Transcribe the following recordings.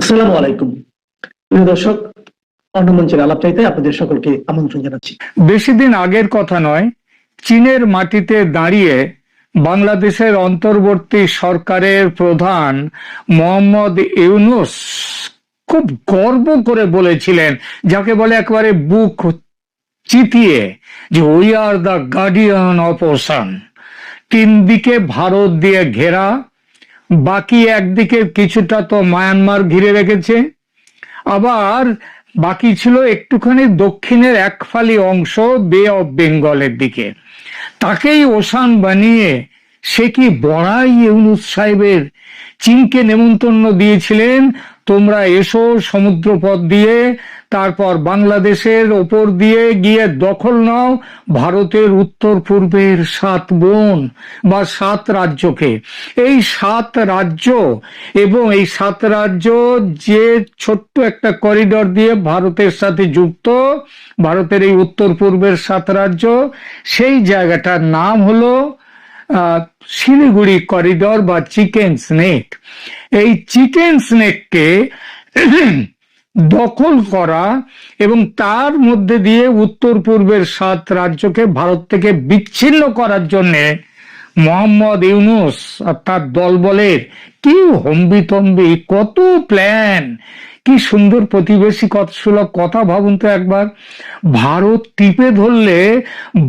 আসসালামু আলাইকুম। প্রিয় দর্শক অন্য মঞ্চের আলাপ চাইতে আপনাদের সকলকে আমন্ত্রণ জানাচ্ছি। বেশি দিন আগের কথা নয়, চীনের মাটিতে দাঁড়িয়ে বাংলাদেশের অন্তর্বর্তী সরকারের প্রধান মোহাম্মদ ইউনুস খুব গর্ব করে বলেছিলেন, যাকে বলে একেবারে বুক চিতিয়ে, যে we are the guardian ocean তিন দিকে ভারত দিয়ে ঘেরা বাকি একদিকে কিছুটা তো মায়ানমার ঘিরে রেখেছে। আবার বাকি ছিল একটুখানি দক্ষিণের একফালি অংশ বে অফ বেঙ্গলের দিকে। তাকেই ওশান বানিয়ে সে কি বড়াই ইউনুস সাহেবের চীনকে নেমন্তন্ন দিয়েছিলেন? তোমরা এসো সমুদ্রপথ দিয়ে, তারপর বাংলাদেশের ওপর দিয়ে গিয়ে দখল নাও ভারতের উত্তর পূর্বের সাত বোন বা সাত রাজ্যকে। এই সাত রাজ্য এবং এই সাত রাজ্য যে ছোট্ট একটা করিডর দিয়ে ভারতের সাথে যুক্ত, ভারতের এই উত্তর পূর্বের সাত রাজ্য, সেই জায়গাটার নাম হলো শিলিগুড়ি করিডর বা চিকেন স্নেক এই চিকেন স্নেককে দখল করা এবং তার মধ্যে দিয়ে উত্তর পূর্বের সাত রাজ্যকে ভারত থেকে বিচ্ছিন্ন করার জন্যে মোহাম্মদ ইউনুস আর তার দলবলের কি হম্বিতম্বি, কত প্ল্যান কি সুন্দর প্রতিবেশী সুলভ কথা ভাবুন তো একবার। ভারত টিপে ধরলে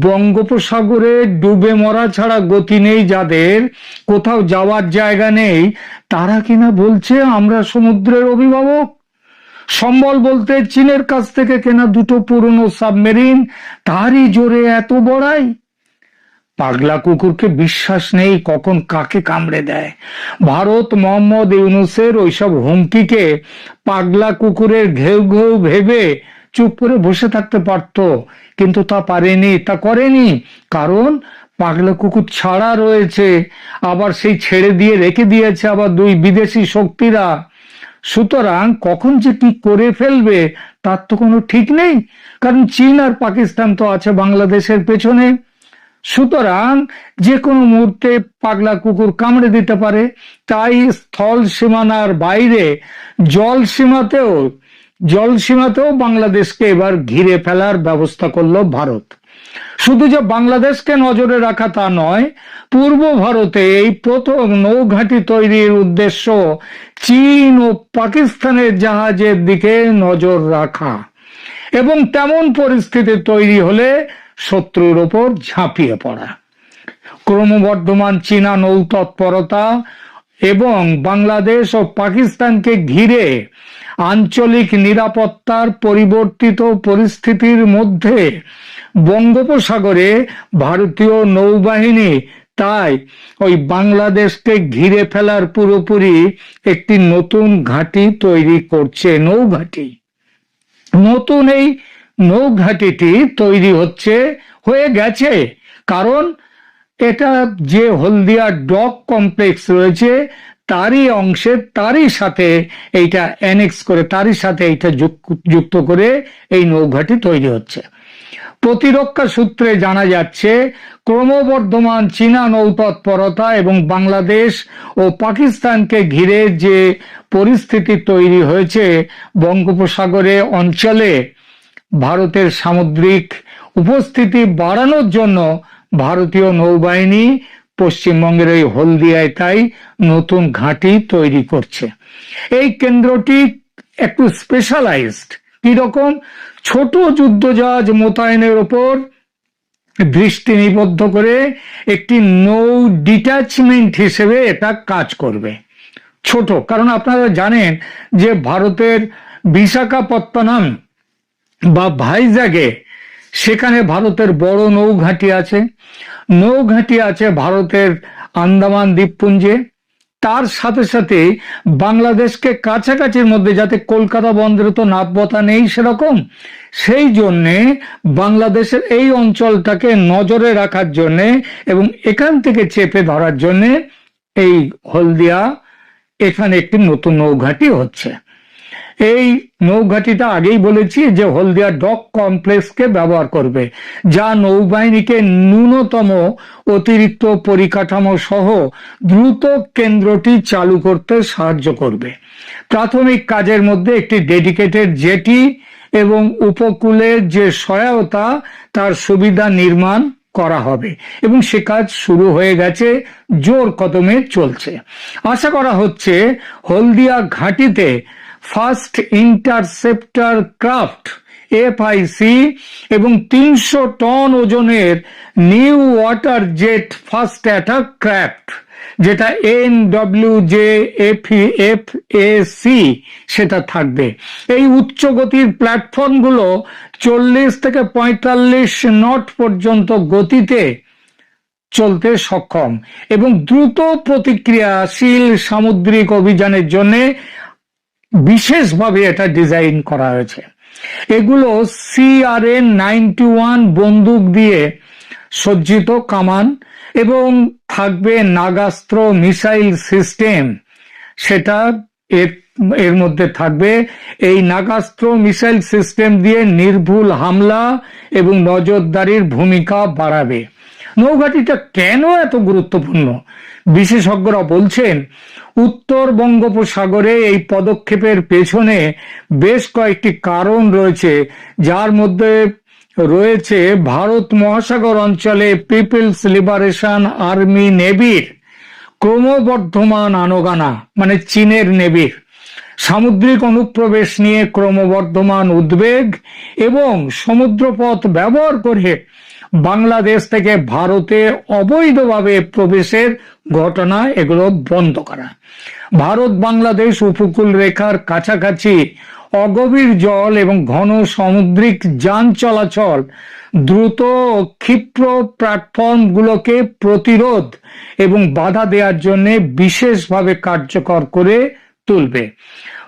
বঙ্গোপসাগরে ডুবে মরা ছাড়া গতি নেই যাদের, কোথাও যাওয়ার জায়গা নেই, তারা কিনা বলছে আমরা সমুদ্রের অভিভাবক। সম্বল বলতে চীনের কাছ থেকে কেনা দুটো পুরনো সাবমেরিন, তারই জোরে এত বড়াই। পাগলা কুকুরকে বিশ্বাস নেই কখন কাকে কামড়ে দেয়। ভারত মোহাম্মদ ইউনুসের ওইসব হুমকিকে পাগলা কুকুরের ঘেউ ঘেউ ভেবে চুপ করে বসে থাকতে পারত, কিন্তু তা পারেনি, তা করেনি। কারণ পাগলা কুকুর ছাড়া রয়েছে, আবার সেই ছেড়ে দিয়ে রেখে দিয়েছে আবার দুই বিদেশি শক্তিরা। সুতরাং কখন যে কি করে ফেলবে, তার তো কোনো ঠিক নেই। কারণ চীন আর পাকিস্তান তো আছে বাংলাদেশের পেছনে। সুতরাং যে কোনো মুহূর্তে পাগলা কুকুর কামড়ে দিতে পারে, তাই স্থল সীমানার বাইরে জল সীমাতেও জল সীমাতেও বাংলাদেশকে এবার ঘিরে ফেলার ব্যবস্থা করল ভারত। শুধু যে বাংলাদেশকে নজরে রাখা তা নয়, পূর্ব ভারতে এই প্রথম নৌঘাঁটি তৈরির উদ্দেশ্য চীন ও পাকিস্তানের জাহাজের দিকে নজর রাখা। এবং তেমন পরিস্থিতি তৈরি হলে শত্রুর ওপর ঝাঁপিয়ে পড়া। ক্রমবর্ধমান চীনা নৌতৎপরতা এবং বাংলাদেশ ও পাকিস্তানকে ঘিরে আঞ্চলিক নিরাপত্তার পরিবর্তিত পরিস্থিতির মধ্যে বঙ্গোপসাগরে ভারতীয় নৌবাহিনী তাই ওই বাংলাদেশকে ঘিরে ফেলার পুরোপুরি একটি নতুন ঘাঁটি তৈরি করছে নৌঘাঁটি। নতুন এই নৌঘাটিটি তৈরি হচ্ছে, হয়ে গেছে। কারণ এটা যে হলদিয়া ডক কমপ্লেক্স রয়েছে, তারই অংশে, তারই সাথে এইটা অ্যানেক্স করে, তারই সাথে এইটা যুক- যুক্ত করে এই নৌঘাটি তৈরি হচ্ছে। প্রতিরক্ষা সূত্রে জানা যাচ্ছে, ক্রমবর্ধমান চীনা নৌতৎপরতা এবং বাংলাদেশ ও পাকিস্তানকে ঘিরে যে পরিস্থিতি তৈরি হয়েছে বঙ্গোপসাগরে অঞ্চলে ভারতের সামুদ্রিক উপস্থিতি বাড়ানোর জন্য ভারতীয় নৌবাহিনী পশ্চিমবঙ্গের এই হলদিয়ায় তাই নতুন ঘাঁটি তৈরি করছে। এই কেন্দ্রটি একটু স্পেশালাইজড কীরকম? ছোট যুদ্ধজাহাজ মোতায়েনের ওপর দৃষ্টি নিবদ্ধ করে একটি নৌ ডিট্যাচমেন্ট হিসেবে এটা কাজ করবে। ছোট, কারণ আপনারা জানেন যে ভারতের বিশাখাপত্তনম বা ভাইজাগে, সেখানে ভারতের বড় নৌঘাঁটি আছে। নৌঘাঁটি আছে ভারতের আন্দামান দ্বীপপুঞ্জে। তার সাথে সাথে বাংলাদেশকে কাছাকাছির মধ্যে যাতে কলকাতা বন্দরে তো নাব্যতা নেই সেরকম, সেই জন্যে বাংলাদেশের এই অঞ্চলটাকে নজরে রাখার জন্যে এবং এখান থেকে চেপে ধরার জন্যে এই হলদিয়া এখানে একটি নতুন নৌঘাঁটি হচ্ছে। এই নৌঘাটিটা আগেই বলেছি যে হলদিয়া ডক কমপ্লেক্সকে ব্যবহার করবে, যা নৌবাহিনীকে ন্যূনতম অতিরিক্ত পরিকাঠামো সহ দ্রুত কেন্দ্রটি চালু করতে সাহায্য করবে। প্রাথমিক কাজের মধ্যে একটি ডেডিকেটেড জেটি এবং উপকূলের যে সহায়তা, তার সুবিধা নির্মাণ করা হবে এবং সে কাজ শুরু হয়ে গেছে, জোর কদমে চলছে। আশা করা হচ্ছে হলদিয়া ঘাটিতে ফার্স্ট ইন্টারসেপ্টার ক্রাফট, এফআইসি, এবং তিনশো টন ওজনের new water jet first attack craft যেটা N W J F F A C সেটা থাকবে। এই উচ্চ গতির প্ল্যাটফর্মগুলো চল্লিশ থেকে পঁয়তাল্লিশ নট পর্যন্ত গতিতে চলতে সক্ষম, এবং দ্রুত প্রতিক্রিয়াশীল সামুদ্রিক অভিযানের জন্য বিশেষভাবে এটা ডিজাইন করা হয়েছে। এগুলো সিআরএন নাইনটি ওয়ান বন্দুক দিয়ে সজ্জিত কামান এবং থাকবে নাগাস্ত্র মিসাইল সিস্টেম। সেটা এর এর মধ্যে থাকবে এই নাগাস্ত্র মিসাইল সিস্টেম দিয়ে নির্ভুল হামলা এবং নজরদারির ভূমিকা বাড়াবে। নৌঘাটিটা কেন এত গুরুত্বপূর্ণ? বিশেষজ্ঞরা বলছেন, উত্তর বঙ্গোপসাগরে এই পদক্ষেপের পেছনে বেশ কয়েকটি কারণ রয়েছে, যার মধ্যে রয়েছে ভারত মহাসাগর অঞ্চলে পিপলস লিবারেশন আর্মি নেভির ক্রমবর্ধমান আনোগানা মানে চীনের নেভির। সামুদ্রিক অনুপ্রবেশ নিয়ে ক্রমবর্ধমান উদ্বেগ এবং সমুদ্রপথ ব্যবহার করে বাংলাদেশ থেকে ভারতে অবৈধভাবে প্রবেশের ঘটনা, এগুলো বন্ধ করা। ভারত বাংলাদেশ উপকূল রেখার কাছাকাছি অগভীর জল এবং ঘন সামুদ্রিক যান চলাচল দ্রুত ক্ষিপ্র প্ল্যাটফর্মগুলোকে প্রতিরোধ এবং বাধা দেওয়ার জন্য বিশেষভাবে কার্যকর করে তুলবে।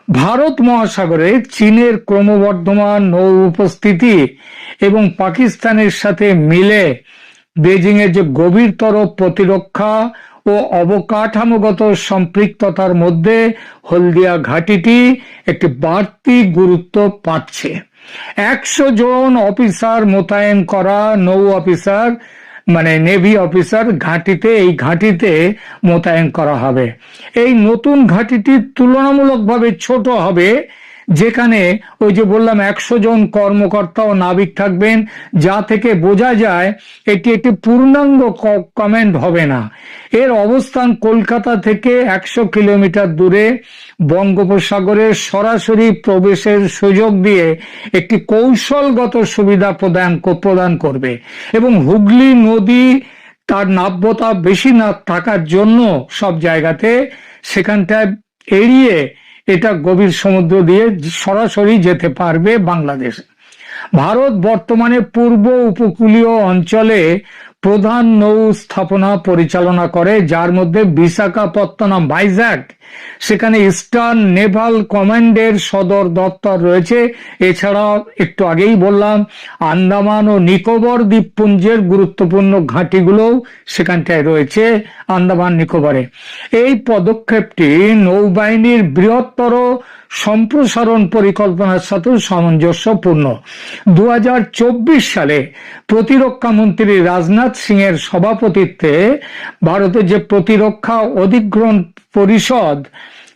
ভারত মহাসাগরে চীনের ক্রমবর্ধমান নৌ উপস্থিতি এবং পাকিস্তানের সাথে মিলে বেজিং এর যে গভীরতর প্রতিরক্ষা ও অবকাঠামোগত সম্পৃক্ততার মধ্যে হলদিয়া ঘাটিটি একটি বাড়তি গুরুত্ব পাচ্ছে। একশো জন অফিসার মোতায়েন করা নৌ অফিসার মানে নেভি অফিসার ঘাঁটিতে, এই ঘাঁটিতে মোতায়েন করা হবে। এই নতুন ঘাঁটিটি তুলনামূলকভাবে ছোট হবে যেখানে ওই যে বললাম একশো জন কর্মকর্তা ও নাবিক থাকবেন, যা থেকে বোঝা যায় এটি একটি পূর্ণাঙ্গ ক- কমান্ড হবে না। এর অবস্থান কলকাতা থেকে একশো কিলোমিটার দূরে বঙ্গোপসাগরে সরাসরি প্রবেশের সুযোগ দিয়ে একটি কৌশলগত সুবিধা প্রদান প্রদান করবে এবং হুগলি নদী তার নাব্যতা বেশি না থাকার জন্য সব জায়গাতে সেখানটায় এড়িয়ে এটা গভীর সমুদ্র দিয়ে সরাসরি যেতে পারবে বাংলাদেশ। ভারত বর্তমানে পূর্ব উপকূলীয় অঞ্চলে প্রধান নৌ স্থাপনা পরিচালনা করে, যার মধ্যে বিশাখাপত্তনম, ভাইজ্যাক। সেখানে ইস্টার্ন নেভাল কমান্ডের সদর দপ্তর রয়েছে। এছাড়া একটু আগেই বললাম, আন্দামান ও নিকোবর দ্বীপপুঞ্জের গুরুত্বপূর্ণ ঘাঁটিগুলোও সেখানটায় রয়েছে, আন্দামান নিকোবরে। এই পদক্ষেপটি নৌবাহিনীর বৃহত্তর সম্প্রসারণ পরিকল্পনার সাথে সামঞ্জস্যপূর্ণ। দু হাজার চব্বিশ সালে প্রতিরক্ষা মন্ত্রী রাজনাথ সিং এর সভাপতিত্বে ভারতের যে প্রতিরক্ষা অধিগ্রহণ পরিষদ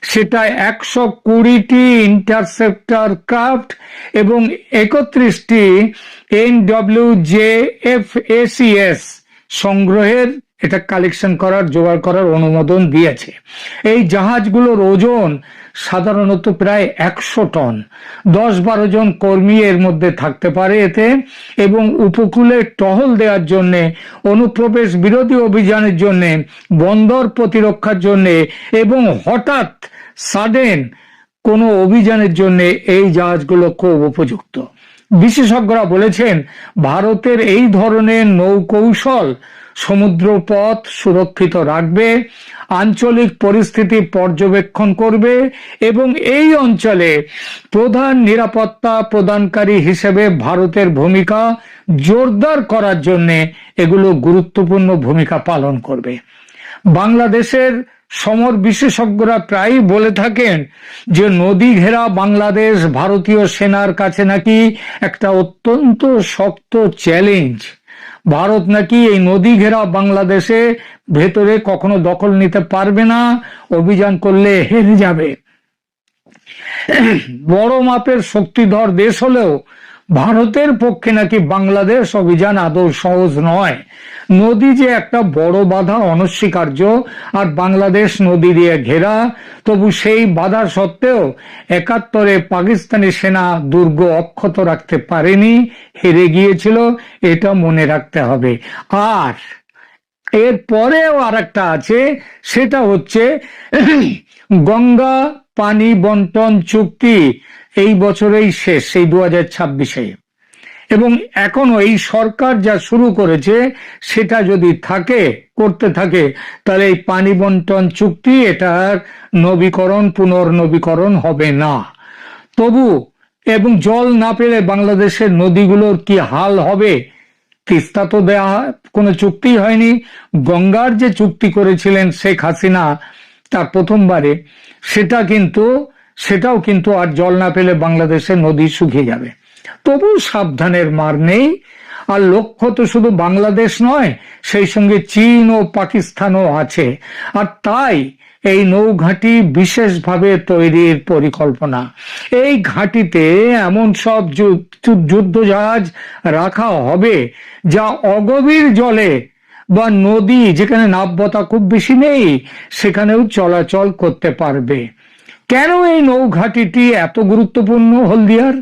সেটা একশো কুড়িটি ইন্টারসেপ্টার ক্রাফট এবং একত্রিশটি এন ডব্লিউ জে এফ সংগ্রহের এটা কালেকশন করার, জোগাড় করার অনুমোদন দিয়েছে। এই জাহাজগুলোর ওজন সাধারণত প্রায় একশো টন। দশ বারো জন কর্মী এর মধ্যে থাকতে পারে এতে এবং উপকূলে টহল দেওয়ার জন্য, অনুপ্রবেশ বিরোধী অভিযানের জন্য, বন্দর প্রতিরক্ষার জন্য এবং হঠাৎ সাডেন কোনো অভিযানের জন্য এই জাহাজগুলো খুব উপযুক্ত। বিশেষজ্ঞরা বলেছেন, ভারতের এই ধরনের নৌকৌশল সমুদ্রপথ সুরক্ষিত রাখবে, আঞ্চলিক পরিস্থিতি পর্যবেক্ষণ করবে এবং এই অঞ্চলে প্রধান নিরাপত্তা প্রদানকারী হিসেবে ভারতের ভূমিকা জোরদার করার জন্য এগুলো গুরুত্বপূর্ণ ভূমিকা পালন করবে। বাংলাদেশের সমর বিশেষজ্ঞরা প্রায়ই বলে থাকেন যে নদী ঘেরা বাংলাদেশ ভারতীয় সেনার কাছে নাকি একটা অত্যন্ত শক্ত চ্যালেঞ্জ। ভারত নাকি এই নদী ঘেরা বাংলাদেশে ভেতরে কখনো দখল নিতে পারবে না। অভিযান করলে হেরে যাবে। বড় মাপের শক্তিধর দেশ হলেও ভারতের পক্ষে নাকি বাংলাদেশ অভিযান আদৌ সহজ নয়? নদী যে একটা বড় বাধা অনস্বীকার্য, আর বাংলাদেশ নদী দিয়ে ঘেরা, তবু সেই বাধা সত্ত্বেও একাত্তরে পাকিস্তানি সেনা দুর্গ অক্ষত রাখতে পারেনি, হেরে গিয়েছিল, এটা মনে রাখতে হবে। আর এর পরেও আর একটা আছে, সেটা হচ্ছে গঙ্গা পানি বন্টন চুক্তি। এই বছরেই শেষ সেই দু হাজার ছাব্বিশে। এবং এখনও এই সরকার যা শুরু করেছে, সেটা যদি থাকে, করতে থাকে, তাহলে এই পানি বন্টন চুক্তি, এটার নবীকরণ, পুনর্নবীকরণ হবে না। তবু, এবং জল না পেলে বাংলাদেশের নদীগুলোর কি হাল হবে? তিস্তা তো দেয়া, কোনো চুক্তি হয়নি। গঙ্গার যে চুক্তি করেছিলেন শেখ হাসিনা, তার প্রথমবারে, সেটা কিন্তু সেটাও কিন্তু আর জল না পেলে বাংলাদেশে নদী শুকিয়ে যাবে। তবু সাবধানের মার নেই। আর লক্ষ্য তো শুধু বাংলাদেশ নয়, সেই সঙ্গে চীন ও পাকিস্তানও আছে। আর তাই এই নৌঘাঁটি বিশেষভাবে তৈরির পরিকল্পনা। এই ঘাঁটিতে এমন সব যু- যু- যুদ্ধ জাহাজ রাখা হবে যা অগভীর জলে বা নদী যেখানে নাব্যতা খুব বেশি নেই, সেখানেও চলাচল করতে পারবে। কেন এই নৌঘাটিটি এত গুরুত্বপূর্ণ হলদিয়ার?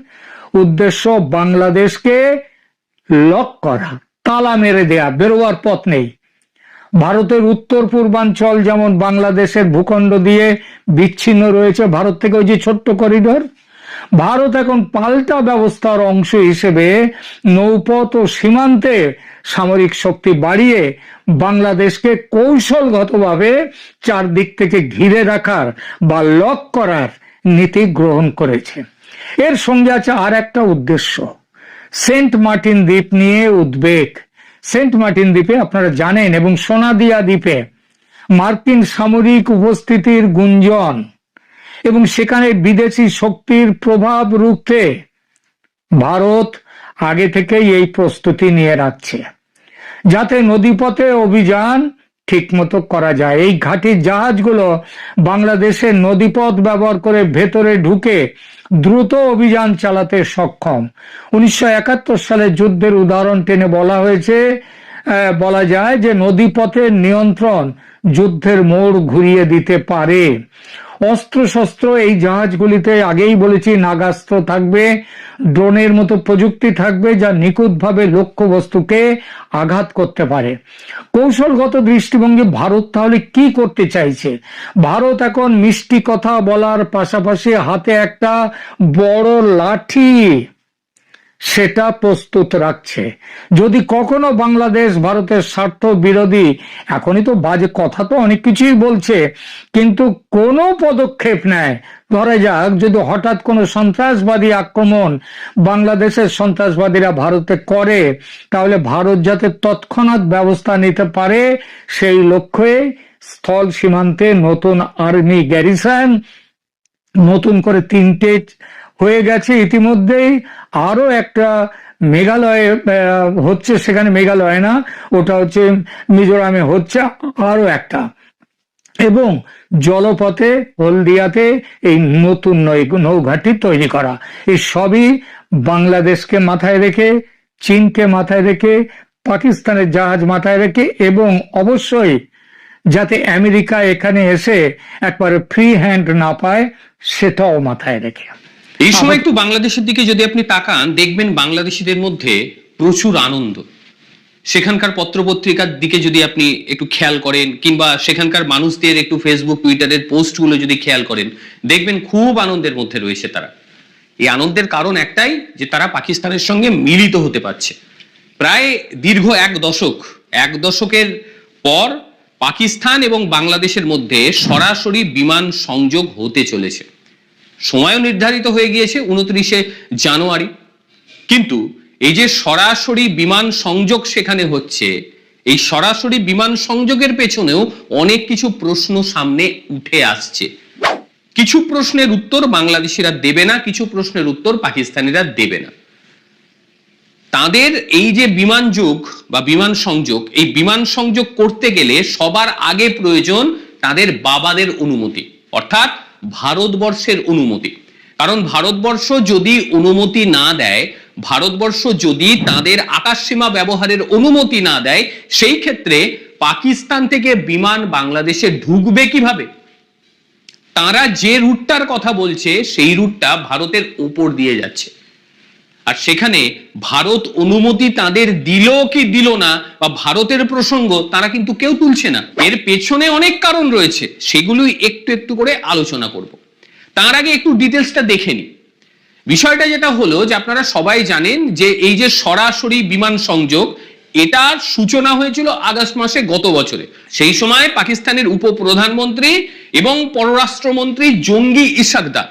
উদ্দেশ্য বাংলাদেশকে লক করা, তালা মেরে দেয়া, বেরোয়ার পথ নেই। ভারতের উত্তর পূর্বাঞ্চল যেমন বাংলাদেশের ভূখণ্ড দিয়ে বিচ্ছিন্ন রয়েছে, ভারত থেকে ওই যে ছোট্ট করিডোর ভারত এখন পাল্টা ব্যবস্থার অংশ হিসেবে নৌপথ ও সীমান্তে সামরিক শক্তি বাড়িয়ে বাংলাদেশকে কৌশলগতভাবে চারদিক থেকে ঘিরে রাখার বা লক করার নীতি গ্রহণ করেছে। এর সঙ্গে আছে আর একটা উদ্দেশ্য। সেন্ট মার্টিন দ্বীপ নিয়ে উদ্বেগ। সেন্ট মার্টিন দ্বীপে আপনারা জানেন এবং সোনাদিয়া দ্বীপে মার্কিন সামরিক উপস্থিতির গুঞ্জন। এবং সেখানে বিদেশি শক্তির প্রভাব রুখতে ভারত আগে থেকেই এই প্রস্তুতি নিয়ে রাখছে। যাতে নদীপথে অভিযান ঠিকমতো করা যায়। এই ঘাটির জাহাজগুলো বাংলাদেশের নদীপথ ব্যবহার করে ভেতরে ঢুকে দ্রুত অভিযান চালাতে সক্ষম। উনিশশো একাত্তর সালে যুদ্ধের উদাহরণ টেনে বলা হয়েছে বলা যায় যে নদীপথের নিয়ন্ত্রণ যুদ্ধের মোড় ঘুরিয়ে দিতে পারে। অস্ত্র শস্ত্র এই জাহাজগুলিতে আগেই বলেছি নাগাস্ত্র থাকবে, ড্রোনের মতো প্রযুক্তি থাকবে যা নিখুঁতভাবে লক্ষ্যবস্তুকে আঘাত করতে পারে। কৌশলগত দৃষ্টিভঙ্গি, ভারত তাহলে কি করতে চাইছে? ভারত এখন মিষ্টি কথা বলার পাশাপাশি হাতে একটা বড় লাঠি। সেটা প্রস্তুত রাখছে। যদি কখনো বাংলাদেশ ভারতের স্বার্থ বিরোধী, এখনই তো বাজে কথা তো অনেক কিছুই বলছে, কিন্তু কোনো পদক্ষেপ নেয়। ধরা যাক, যদি হঠাৎ কোনো সন্ত্রাসবাদী আক্রমণ বাংলাদেশের সন্ত্রাসবাদীরা ভারতে করে, তাহলে ভারত যাতে তৎক্ষণাৎ ব্যবস্থা নিতে পারে, সেই লক্ষ্যে স্থল সীমান্তে নতুন আর্মি গ্যারিসন নতুন করে তিনটে হয়ে গেছে। ইতিমধ্যেই আরও একটা মেঘালয়ে হচ্ছে, সেখানে মেঘালয় না, ওটা হচ্ছে মিজোরামে হচ্ছে আরও একটা। এবং জলপথে, হলদিয়াতে এই নতুন নৌঘাটি তৈরি করা। এই সবই বাংলাদেশকে মাথায় রেখে, চীনকে মাথায় রেখে, পাকিস্তানের জাহাজ মাথায় রেখে এবং অবশ্যই যাতে আমেরিকা এখানে এসে একবারে ফ্রি হ্যান্ড না পায়, সেটাও মাথায় রেখে। এই সময় একটু বাংলাদেশের দিকে যদি আপনি তাকান দেখবেন বাংলাদেশিদের মধ্যে প্রচুর আনন্দ। সেখানকার পত্রপত্রিকার দিকে যদি আপনি একটু খেয়াল করেন কিংবা সেখানকার মানুষদের একটু ফেসবুক টুইটারের পোস্টগুলো যদি খেয়াল করেন দেখবেন খুব আনন্দের মধ্যে রয়েছে তারা। এই আনন্দের কারণ একটাই যে তারা পাকিস্তানের সঙ্গে মিলিত হতে পারছে। প্রায় দীর্ঘ এক দশক এক দশকের পর পাকিস্তান এবং বাংলাদেশের মধ্যে সরাসরি বিমান সংযোগ হতে চলেছে। সময়ও নির্ধারিত হয়ে গিয়েছে উনত্রিশে জানুয়ারি। কিন্তু এই যে সরাসরি বিমান সংযোগ সেখানে হচ্ছে, এই সরাসরি বিমান সংযোগের পেছনেও অনেক কিছু প্রশ্ন সামনে উঠে আসছে। কিছু প্রশ্নের উত্তর বাংলাদেশিরা দেবে না, কিছু প্রশ্নের উত্তর পাকিস্তানিরা দেবে না। তাদের এই যে বিমান যোগ বা বিমান সংযোগ, এই বিমান সংযোগ করতে গেলে সবার আগে প্রয়োজন তাদের বাবাদের অনুমতি। অর্থাৎ ভারতবর্ষের অনুমতি। কারণ ভারতবর্ষ যদি অনুমতি না দেয়, ভারতবর্ষ যদি তাদের আকাশসীমা ব্যবহারের অনুমতি না দেয়, সেই ক্ষেত্রে পাকিস্তান থেকে বিমান বাংলাদেশে ঢুকবে কীভাবে? তারা যে রুটটার কথা বলছে, সেই রুটটা ভারতের উপর দিয়ে যাচ্ছে। আর সেখানে ভারত অনুমতি তাদের দিল কি দিল না বা ভারতের প্রসঙ্গ তারা কিন্তু কেউ তুলছে না। এর পেছনে অনেক কারণ রয়েছে, সেগুলোই একটু একটু করে আলোচনা করব। তার আগে একটু ডিটেলসটা দেখে নিই। বিষয়টা যেটা হলো যে আপনারা সবাই জানেন যে এই যে সরাসরি বিমান সংযোগ, এটার সূচনা হয়েছিল আগস্ট মাসে গত বছরে। সেই সময় পাকিস্তানের উপপ্রধানমন্ত্রী এবং পররাষ্ট্রমন্ত্রী জঙ্গি ইসাকদার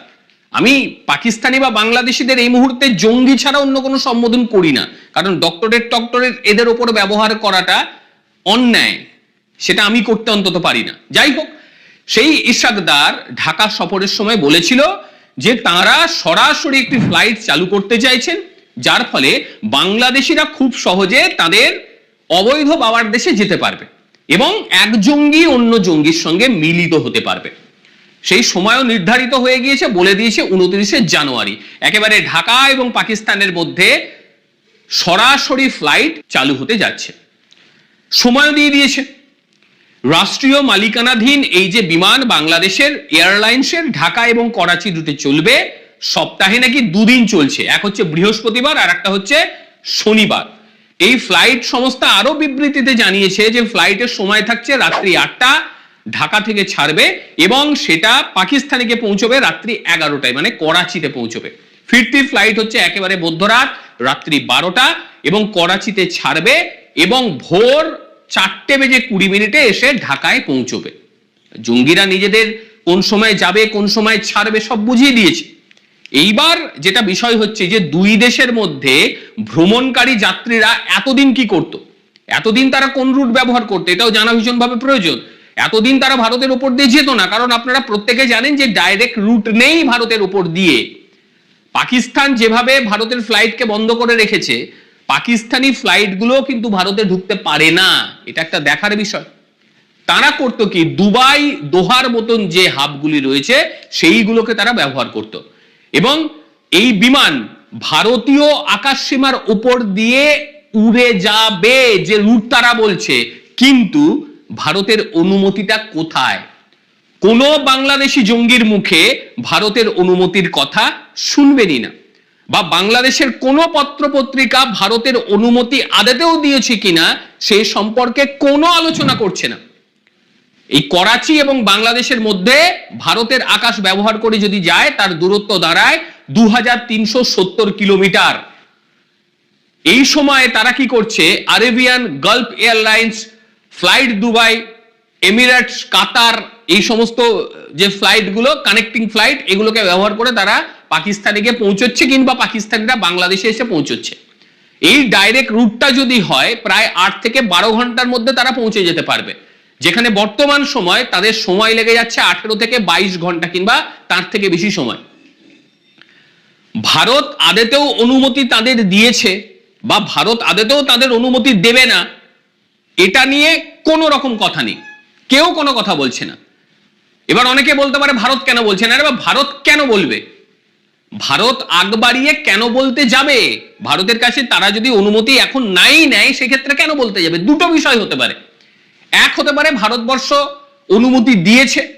আমি পাকিস্তানি বা বাংলাদেশিদের এই মুহূর্তে জঙ্গি ছাড়া অন্য কোনো সম্বোধন করি না। কারণ ডক্টরেট টক্টরেট এদের ওপর ব্যবহার করাটা অন্যায়। সেটা আমি করতে অন্তত পারি না। যাই হোক, সেই ইশাকদার ঢাকা সফরের সময় বলেছিল যে তারা সরাসরি একটি ফ্লাইট চালু করতে চাইছেন, যার ফলে বাংলাদেশিরা খুব সহজে তাদের অবৈধ বাবার দেশে যেতে পারবে এবং এক জঙ্গি অন্য জঙ্গির সঙ্গে মিলিত হতে পারবে। সেই সময়ও নির্ধারিত হয়ে গিয়েছে, বলে দিয়েছে উনত্রিশে জানুয়ারি। একেবারে ঢাকা এবং পাকিস্তানের মধ্যে সরাসরি ফ্লাইট চালু হতে যাচ্ছে। সময়ও দিয়ে দিয়েছে। রাষ্ট্রীয় মালিকানাধীন এই যে বিমান বাংলাদেশের এয়ারলাইন্সের ঢাকা এবং করাচি রুটে চলবে, সপ্তাহে নাকি দুদিন চলছে। এক হচ্ছে বৃহস্পতিবার আর একটা হচ্ছে শনিবার। এই ফ্লাইট সংস্থা আরও বিবৃতিতে জানিয়েছে যে ফ্লাইটের সময় থাকছে রাত্রি আটটা। ঢাকা থেকে ছাড়বে এবং সেটা পাকিস্তানে গিয়ে পৌঁছবে রাত্রি এগারোটায় মানে করাচিতে পৌঁছবে। ফিরতি ফ্লাইট হচ্ছে একেবারে মধ্যরাত, রাত্রি বারোটা, এবং করাচিতে ছাড়বে এবং ভোর চারটে বেজে কুড়ি মিনিটে এসে ঢাকায় পৌঁছবে। জঙ্গিরা নিজেদের কোন সময় যাবে, কোন সময় ছাড়বে সব বুঝিয়ে দিয়েছে। এইবার যেটা বিষয় হচ্ছে যে দুই দেশের মধ্যে ভ্রমণকারী যাত্রীরা এতদিন কি করত? এতদিন তারা কোন রুট ব্যবহার করতো? এটাও জানা ভীষণভাবে প্রয়োজন। এতদিন তারা ভারতের উপর দিয়ে যেত না, কারণ আপনারা প্রত্যেকে জানেন যে ডাইরেক্ট রুট নেই ভারতের উপর দিয়ে। পাকিস্তান যেভাবে ভারতের ফ্লাইটকে বন্ধ করে রেখেছে, পাকিস্তানি ফ্লাইটগুলো কিন্তু ভারতে ঢুকতে পারে না। এটা একটা দেখার বিষয়। তারা করতো কি? দুবাই, দোহার মতন যে হাবগুলি রয়েছে, সেইগুলোকে তারা ব্যবহার করত। এবং এই বিমান ভারতীয় আকাশ সীমার উপর দিয়ে উড়ে যাবে যে রুট তারা বলছে, কিন্তু ভারতের অনুমতিটা কোথায়? কোন বাংলাদেশি জঙ্গির মুখে ভারতের অনুমতির কথা শুনবেনই না। বা বাংলাদেশের কোন পত্রপত্রিকা ভারতের অনুমতি আদেতেও দিয়েছে কিনা সে সম্পর্কে কোনো আলোচনা করছে না। এই করাচি এবং বাংলাদেশের মধ্যে ভারতের আকাশ ব্যবহার করে যদি যায়, তার দূরত্ব দাঁড়ায় দু হাজার তিনশো সত্তর কিলোমিটার। এই সময়ে তারা কি করছে? Arabian Gulf airlines flight Dubai, Emirates, Qatar, এই সমস্ত যে ফ্লাইটগুলো, কানেক্টিং ফ্লাইট, এগুলোকে ব্যবহার করে তারা পাকিস্তানে গিয়ে পৌঁছচ্ছে কিংবা পাকিস্তানিরা বাংলাদেশে এসে পৌঁছচ্ছে। এই ডাইরেক্ট রুটটা যদি হয়, প্রায় আট থেকে বারো ঘণ্টার মধ্যে তারা পৌঁছে যেতে পারবে। যেখানে বর্তমান সময় তাদের সময় লেগে যাচ্ছে আঠেরো থেকে বাইশ ঘণ্টা কিংবা তার থেকে বেশি সময়। ভারত আদেতেও অনুমতি তাদের দিয়েছে, বা ভারত আদেতেও তাদের অনুমতি দেবে না এটা নিয়ে কোনো রকম কথা নেই। কেউ কোনো কথা বলছে না। এবার অনেকে বলতে পারে, ভারত কেন বলছে না? ভারত কেন বলবে? ভারত আগ বাড়িয়ে কেন বলতে যাবে? ভারতের কাছে তারা যদি অনুমতি এখন নাই নেয়, সেক্ষেত্রে কেন বলতে যাবে? দুটো বিষয় হতে পারে। এক হতে পারে, ভারতবর্ষ অনুমতি দিয়েছে,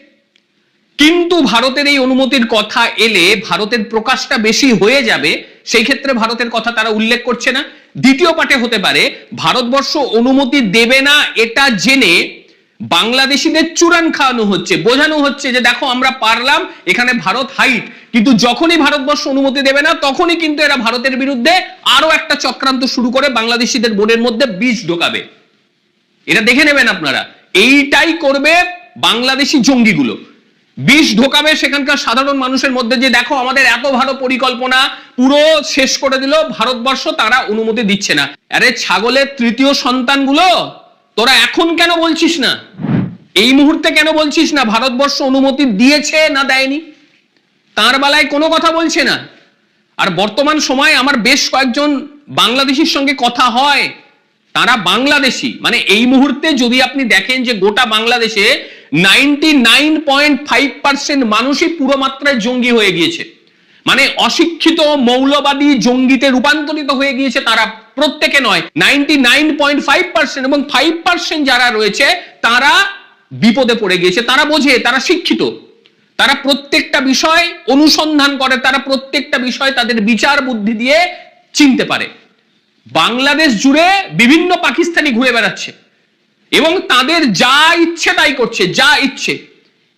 কিন্তু ভারতের এই অনুমতির কথা এলে ভারতের প্রকাশটা বেশি হয়ে যাবে, সেই ক্ষেত্রে ভারতের কথা তারা উল্লেখ করছে না। দ্বিতীয় পাটে হতে পারে, ভারতবর্ষ অনুমতি দেবে না এটা জেনে বাংলাদেশিদের চূড়ান খাওয়ানো হচ্ছে, বোঝানো হচ্ছে যে দেখো আমরা পারলাম, এখানে ভারত হাইট। কিন্তু যখনই ভারতবর্ষ অনুমতি দেবে না, তখনই কিন্তু এরা ভারতের বিরুদ্ধে আরও একটা চক্রান্ত শুরু করে বাংলাদেশিদের বোর্ডের মধ্যে বীজ ঢোকাবে। এটা দেখে নেবেন আপনারা। এইটাই করবে বাংলাদেশি জঙ্গিগুলো। বিষ ঢোকাবে সেখানকার সাধারণ মানুষের মধ্যে যে দেখো আমাদের এত ভালো পরিকল্পনা, পুরো শেষ করে দিল ভারতবর্ষ, তারা অনুমতি দিচ্ছে না। আরে ছাগলের তৃতীয় সন্তানগুলো, তোরা এখন কেন বলছিস না? এই মুহূর্তে কেন বলছিস না ভারতবর্ষ অনুমতি দিয়েছে না দেয়নি? তার বেলায় কোনো কথা বলছে না। আর বর্তমান সময়ে আমার বেশ কয়েকজন বাংলাদেশির সঙ্গে কথা হয়, তারা বাংলাদেশি। মানে এই মুহূর্তে যদি আপনি দেখেন যে গোটা বাংলাদেশে ninety nine point five percent মানুষই পুরো মাত্রায় জঙ্গি হয়ে গিয়েছে। মানে অশিক্ষিত, মৌলবাদী জঙ্গিতে রূপান্তরিত হয়ে গিয়েছে তারা প্রত্যেকে নয়। Ninety nine point five percent এবং ফাইভ যারা রয়েছে, তারা বিপদে পড়ে গিয়েছে। তারা বোঝে, তারা শিক্ষিত। তারা প্রত্যেকটা বিষয় অনুসন্ধান করে, তারা প্রত্যেকটা বিষয় তাদের বিচার বুদ্ধি দিয়ে চিনতে পারে। বাংলাদেশ জুড়ে বিভিন্ন পাকিস্তানি ঘুরে বেড়াচ্ছে। এবং তাদের যা ইচ্ছে তাই করছে, যা ইচ্ছে।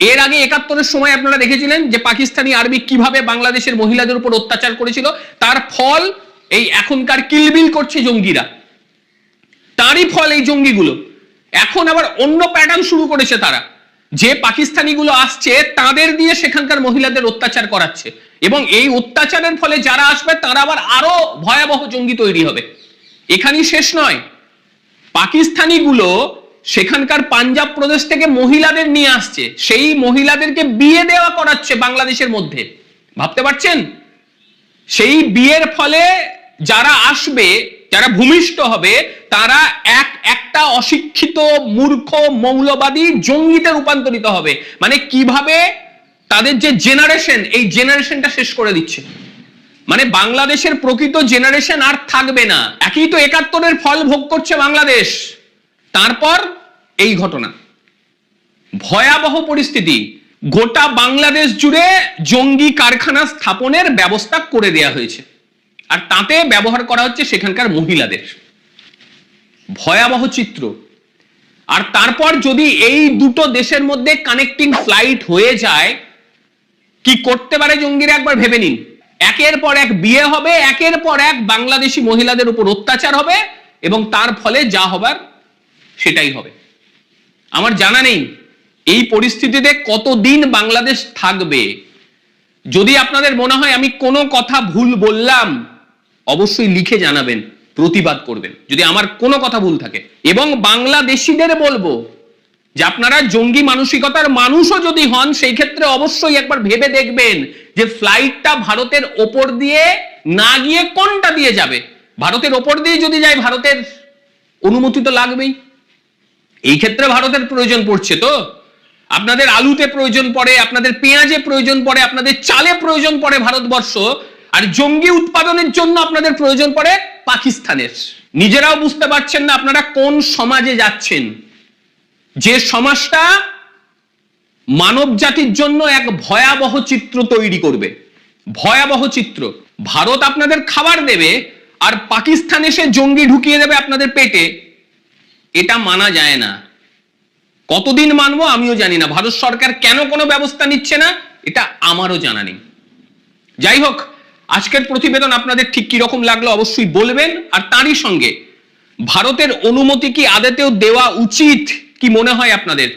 এর আগে একাত্তরের সময় আপনারা দেখেছিলেন যে পাকিস্তানি আর্মি কীভাবে বাংলাদেশের মহিলাদের উপর অত্যাচার করেছিল, তার ফল এই এখনকার কিলবিল করছে জঙ্গিরা। তারই ফল এই জঙ্গিগুলো। এখন আবার অন্য প্যাটার্ন শুরু করেছে তারা। যে পাকিস্তানিগুলো আসছে, তাদের দিয়ে সেখানকার মহিলাদের অত্যাচার করাচ্ছে। এবং এই অত্যাচারের ফলে যারা আসবে, তারা আবার আরও ভয়াবহ জঙ্গি তৈরি হবে। এখানেই শেষ নয়। পাকিস্তানিগুলো সেখানকার পাঞ্জাব প্রদেশ থেকে মহিলাদের নিয়ে আসছে। সেই মহিলাদেরকে বিয়ে দেওয়া করাচ্ছে বাংলাদেশের মধ্যে। ভাবতে পারছেন? সেই বিয়ের ফলে যারা আসবে, যারা ভূমিষ্ঠ হবে, তারা এক, একটা অশিক্ষিত, মূর্খ, মৌলবাদী জঙ্গিতে রূপান্তরিত হবে। মানে কীভাবে তাদের যে জেনারেশন এই জেনারেশনটা শেষ করে দিচ্ছে। মানে বাংলাদেশের প্রকৃত জেনারেশন আর থাকবে না। একই তো একাত্তরের ফল ভোগ করছে বাংলাদেশ। তারপর এই ঘটনা। ভয়াবহ পরিস্থিতি। গোটা বাংলাদেশ জুড়ে জঙ্গি কারখানা স্থাপনের ব্যবস্থা করে দেয়া হয়েছে। আর তাতে ব্যবহার করা হচ্ছে সেখানকার মহিলাদের। ভয়াবহ চিত্র। আর তারপর যদি এই দুটো দেশের মধ্যে কানেক্টিং ফ্লাইট হয়ে যায়, কি করতে পারে জঙ্গিরা একবার ভেবে নিন। একের পর এক বিয়ে হবে, একের পর এক বাংলাদেশি মহিলাদের উপর অত্যাচার হবে এবং তার ফলে যা হবার সেটাই হবে। আমার জানা নেই, এই পরিস্থিতিতে কতদিন বাংলাদেশ থাকবে? যদি আপনাদের মনে হয় আমি কোনো কথা ভুল বললাম, অবশ্যই লিখে জানাবেন, প্রতিবাদ করবেন। যদি আমার কোনো কথা ভুল থাকে, এবং বাংলাদেশিদের বলব যে আপনারা জঙ্গি মানসিকতার মানুষও যদি হন, সেই ক্ষেত্রে অবশ্যই একবার ভেবে দেখবেন যে ফ্লাইটটা ভারতের ওপর দিয়ে না গিয়ে কোনটা দিয়ে যাবে। ভারতের ওপর দিয়ে যদি যায়, ভারতের অনুমতি তো লাগবেই। এই ক্ষেত্রে ভারতের প্রয়োজন পড়ছে তো। আপনাদের আলুতে প্রয়োজন পড়ে, আপনাদের পেঁয়াজে প্রয়োজন পড়ে, আপনাদের চালে প্রয়োজন পড়ে ভারতবর্ষ। আর জঙ্গি উৎপাদনের জন্য আপনাদের প্রয়োজন পড়ে পাকিস্তানের। নিজেরাও বুঝতে পারছেন না আপনারা কোন সমাজে যাচ্ছেন। যে সমাজটা মানব জাতির জন্য এক ভয়াবহ চিত্র তৈরি করবে। ভয়াবহ চিত্র। ভারত আপনাদের খাবার দেবে আর পাকিস্তান এসে জঙ্গি ঢুকিয়ে দেবে আপনাদের পেটে। এটা মানা যায় না। কতদিন মানবো আমিও জানি না। ভারত সরকার কেন কোনো ব্যবস্থা নিচ্ছে না, এটা আমারও জানা নেই। যাই হোক, আজকের প্রতিবেদন আপনাদের ঠিক কি রকম লাগল অবশ্যই বলবেন। আর তারই সঙ্গে, ভারতের অনুমতি কি আদেতেও দেওয়া উচিত কি মনে হয় আপনাদের?